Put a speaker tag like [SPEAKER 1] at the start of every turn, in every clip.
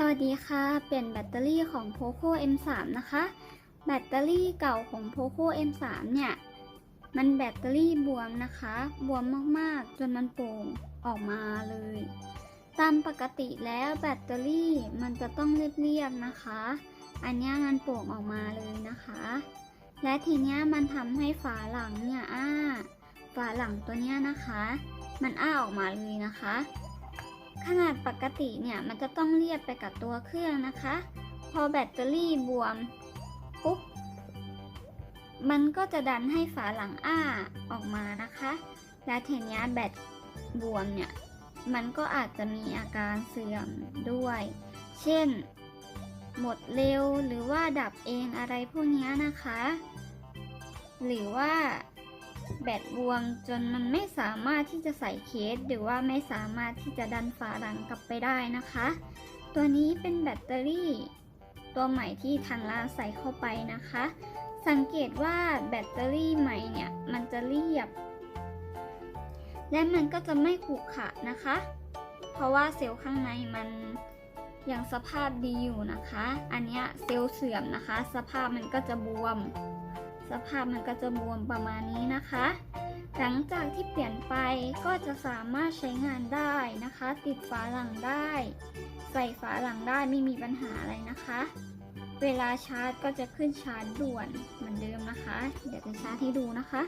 [SPEAKER 1] สวัสดีค่ะ เปลี่ยนแบตเตอรี่ของ POCO M3 นะคะ แบตเตอรี่เก่าของ POCO M3 เนี่ย มันแบตเตอรี่บวมนะคะ บวมมากๆ จนมันโป่งออกมาเลย ตามปกติแล้วแบตเตอรี่มันจะต้องเรียบๆนะคะ อันนี้มันโป่งออกมาเลยนะคะ และทีเนี้ยมันทำให้ฝาหลังเนี่ยอ้า ฝาหลังตัวเนี้ยนะคะ มันอ้าออกมาเลยนะคะ ขนาดปกติเนี่ยมันจะต้องเรียบไปกับตัวเครื่องนะคะ พอแบตเตอรี่บวมปุ๊บมันก็จะดันให้ฝาหลังอ้าออกมานะคะ และเทเนี้ยแบตบวมเนี่ยมันก็อาจจะมีอาการเสื่อมด้วย เช่น หมดเร็วหรือว่าดับเองอะไรพวกนี้นะคะ หรือว่า แบตบวมจนมันไม่สามารถที่จะใส่เคส หรือว่าไม่สามารถที่จะดันฝาหลังกลับไปได้นะคะ ตัวนี้เป็นแบตเตอรี่ ตัวใหม่ที่ทางร้านใส่เข้าไปนะคะ สังเกตว่าแบตเตอรี่ใหม่เนี่ยมันจะเรียบ และมันก็จะไม่ขรุขระนะคะ เพราะว่าเซลล์ข้างในมันยังสภาพดีอยู่นะคะ อันนี้เซลล์เสื่อมนะคะ สภาพมันก็จะบวม สภาพมันก็จะบวมประมาณนี้นะคะ หลังจากที่เปลี่ยนไปก็จะสามารถใช้งานได้นะคะ ติดฝาหลังได้ ใส่ฝาหลังได้ไม่มีปัญหาอะไรนะคะ เวลาชาร์จก็จะขึ้นชาร์จด่วนเหมือนเดิมนะคะ เดี๋ยวจะชาร์จให้ดูนะคะ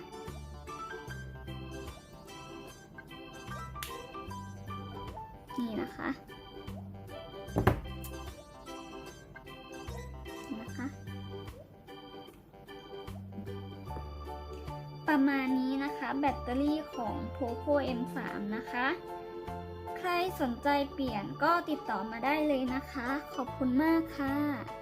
[SPEAKER 1] นี่นะคะ ประมาณนี้นะคะ แบตเตอรี่ของ POCO M3 นะคะ ใครสนใจเปลี่ยนก็ติดต่อมาได้เลยนะคะ ขอบคุณมากค่ะ